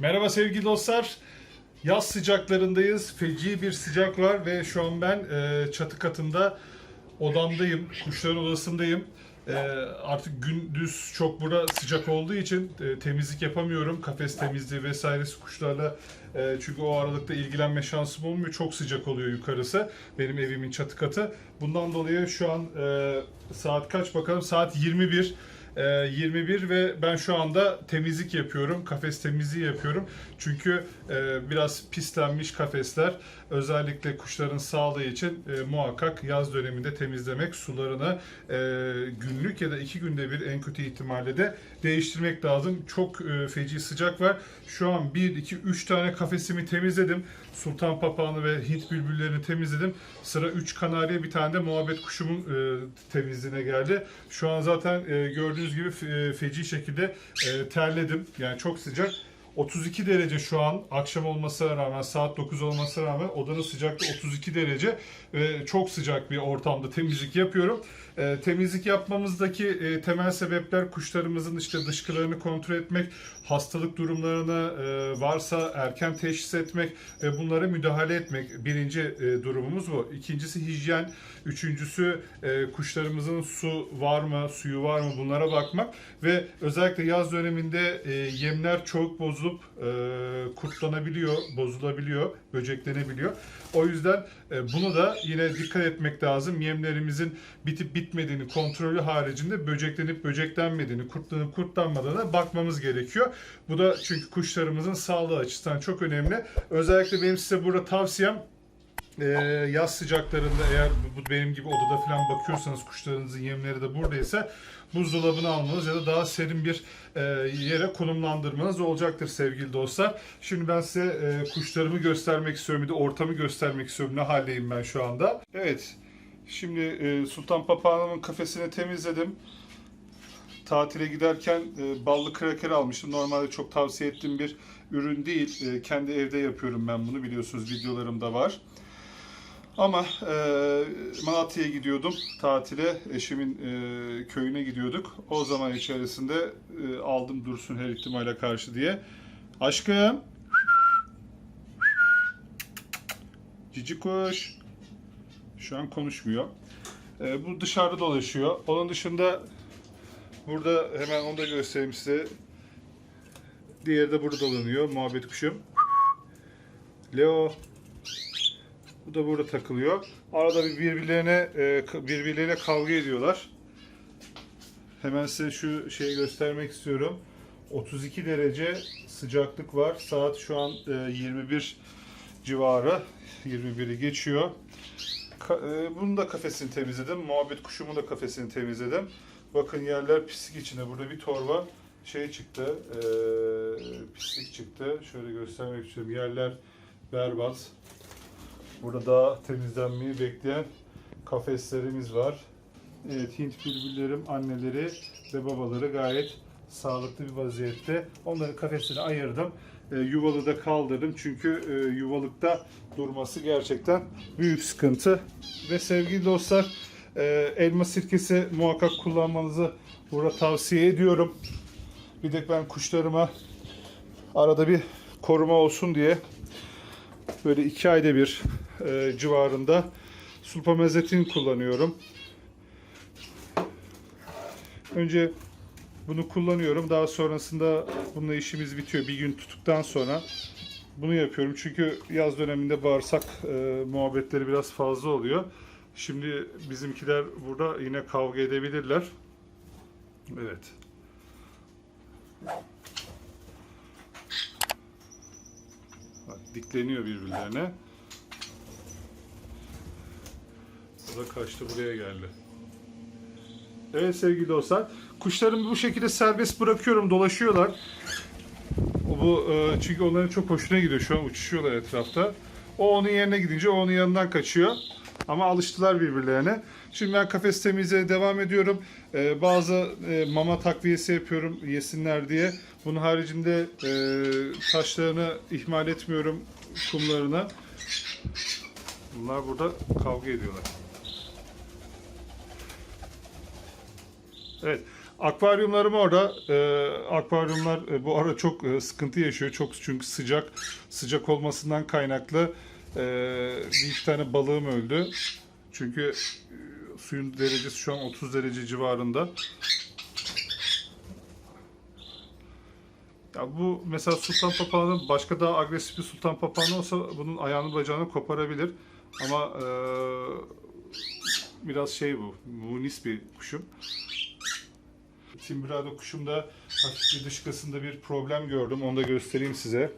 Merhaba sevgili dostlar. Yaz sıcaklarındayız. Feci bir sıcak var ve şu an ben e, çatı katında odamdayım. Kuşların odasındayım. E, artık gündüz çok burada sıcak olduğu için e, temizlik yapamıyorum. Kafes temizliği vesairesi kuşlarla e, çünkü o aralıkta ilgilenme şansım olmuyor. Çok sıcak oluyor yukarısı. Benim evimin çatı katı. Bundan dolayı şu an e, saat kaç bakalım? Saat 21. Ee, 21 ve ben şu anda temizlik yapıyorum. Kafes temizliği yapıyorum. Çünkü e, biraz pislenmiş kafesler özellikle kuşların sağlığı için e, muhakkak yaz döneminde temizlemek, sularını e, günlük ya da iki günde bir en kötü ihtimalle de değiştirmek lazım. Çok e, feci sıcak var. Şu an 1, 2, 3 tane kafesimi temizledim. Sultan papağanı ve Hint bülbüllerini temizledim. Sıra 3 kanarya bir tane de muhabbet kuşumun e, temizliğine geldi. Şu an zaten e, gördüğünüz gibi fe- feci şekilde e, terledim. Yani çok sıcak. 32 derece şu an akşam olmasına rağmen saat 9 olmasına rağmen odanın sıcaklığı 32 derece ve çok sıcak bir ortamda temizlik yapıyorum. E, temizlik yapmamızdaki e, temel sebepler kuşlarımızın işte dışkılarını kontrol etmek, hastalık durumlarını e, varsa erken teşhis etmek ve bunlara müdahale etmek. Birinci e, durumumuz bu. İkincisi hijyen. Üçüncüsü e, kuşlarımızın su var mı, suyu var mı bunlara bakmak ve özellikle yaz döneminde e, yemler çok bozulup e, kurtlanabiliyor, bozulabiliyor, böceklenebiliyor. O yüzden e, bunu da yine dikkat etmek lazım. Yemlerimizin bitip bitmediğini kontrolü haricinde böceklenip böceklenmediğini, kurtlanıp kurtlanmadığına bakmamız gerekiyor. Bu da çünkü kuşlarımızın sağlığı açısından çok önemli. Özellikle benim size burada tavsiyem ee, yaz sıcaklarında eğer bu benim gibi odada falan bakıyorsanız kuşlarınızın yemleri de buradaysa buzdolabını almanız ya da daha serin bir e, yere konumlandırmanız olacaktır sevgili dostlar. Şimdi ben size e, kuşlarımı göstermek istiyorum bir de ortamı göstermek istiyorum ne haldeyim ben şu anda. Evet şimdi e, Sultan Papağanımın kafesini temizledim. Tatile giderken e, ballı kraker almıştım. Normalde çok tavsiye ettiğim bir ürün değil. E, kendi evde yapıyorum ben bunu biliyorsunuz videolarımda var. Ama e, Malatya'ya gidiyordum tatile. Eşimin e, köyüne gidiyorduk. O zaman içerisinde e, aldım dursun her ihtimale karşı diye. Aşkım. Cici kuş. Şu an konuşmuyor. E, bu dışarıda dolaşıyor. Onun dışında burada hemen onu da göstereyim size. Diğeri de burada dolanıyor. Muhabbet kuşum. Leo. Bu da burada takılıyor. Arada bir birbirlerine e, birbirleriyle kavga ediyorlar. Hemen size şu şeyi göstermek istiyorum. 32 derece sıcaklık var. Saat şu an e, 21 civarı. 21'i geçiyor. E, Bunun da kafesini temizledim. Muhabbet kuşumun da kafesini temizledim. Bakın yerler pislik içinde. Burada bir torba şey çıktı. e, pislik çıktı. Şöyle göstermek istiyorum. Yerler berbat. Burada daha temizlenmeyi bekleyen kafeslerimiz var. Evet, Hint bülbüllerim anneleri ve babaları gayet sağlıklı bir vaziyette. Onların kafesini ayırdım. E, yuvalı da kaldırdım çünkü e, yuvalıkta durması gerçekten büyük sıkıntı. Ve sevgili dostlar, e, elma sirkesi muhakkak kullanmanızı burada tavsiye ediyorum. Bir de ben kuşlarıma arada bir koruma olsun diye böyle iki ayda bir e, civarında sulfamezetin kullanıyorum. Önce bunu kullanıyorum. Daha sonrasında bununla işimiz bitiyor. Bir gün tuttuktan sonra bunu yapıyorum. Çünkü yaz döneminde bağırsak e, muhabbetleri biraz fazla oluyor. Şimdi bizimkiler burada yine kavga edebilirler. Evet. Bak, dikleniyor birbirlerine. O da kaçtı buraya geldi. Evet sevgili dostlar. Kuşlarımı bu şekilde serbest bırakıyorum. Dolaşıyorlar. Bu e, çünkü onların çok hoşuna gidiyor. Şu an uçuşuyorlar etrafta. O onun yerine gidince o onun yanından kaçıyor. Ama alıştılar birbirlerine. Şimdi ben kafes temizliğe devam ediyorum. E, bazı e, mama takviyesi yapıyorum yesinler diye. Bunun haricinde e, taşlarını ihmal etmiyorum kumlarına. Bunlar burada kavga ediyorlar. Evet. Akvaryumlarım orada. Ee, akvaryumlar e, bu ara çok e, sıkıntı yaşıyor. Çok çünkü sıcak. Sıcak olmasından kaynaklı e, bir iki tane balığım öldü. Çünkü e, suyun derecesi şu an 30 derece civarında. Ya bu mesela sultan papağanı başka daha agresif bir sultan papağanı olsa bunun ayağını bacağını koparabilir. Ama e, biraz şey bu, munis bir kuşum. Timbrado kuşumda hafif bir dışkısında bir problem gördüm. Onu da göstereyim size.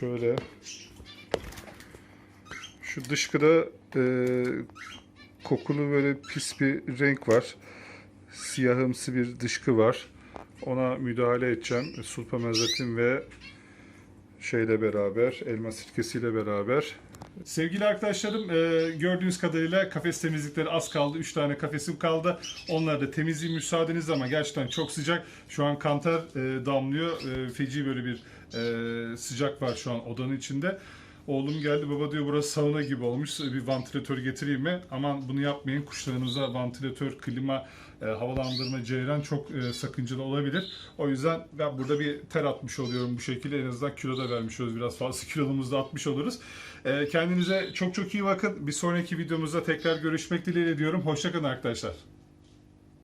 Şöyle. Şu dışkıda e, kokulu böyle pis bir renk var. Siyahımsı bir dışkı var. Ona müdahale edeceğim. Sulfamezatin ve şeyle beraber, elma sirkesiyle beraber. Sevgili arkadaşlarım, e, gördüğünüz kadarıyla kafes temizlikleri az kaldı. 3 tane kafesim kaldı. Onları da temizleyeyim müsaadeniz ama gerçekten çok sıcak. Şu an kantar e, damlıyor. E, feci böyle bir sıcak var şu an odanın içinde. Oğlum geldi baba diyor burası sauna gibi olmuş bir vantilatör getireyim mi? Aman bunu yapmayın kuşlarınıza vantilatör, klima, e, havalandırma, ceyran çok e, sakıncalı olabilir. O yüzden ben burada bir ter atmış oluyorum bu şekilde. En azından kilo da vermiş oluruz. Biraz fazla kiloluğumuzu da atmış oluruz. E, kendinize çok çok iyi bakın. Bir sonraki videomuzda tekrar görüşmek dileğiyle diyorum. Hoşçakalın arkadaşlar.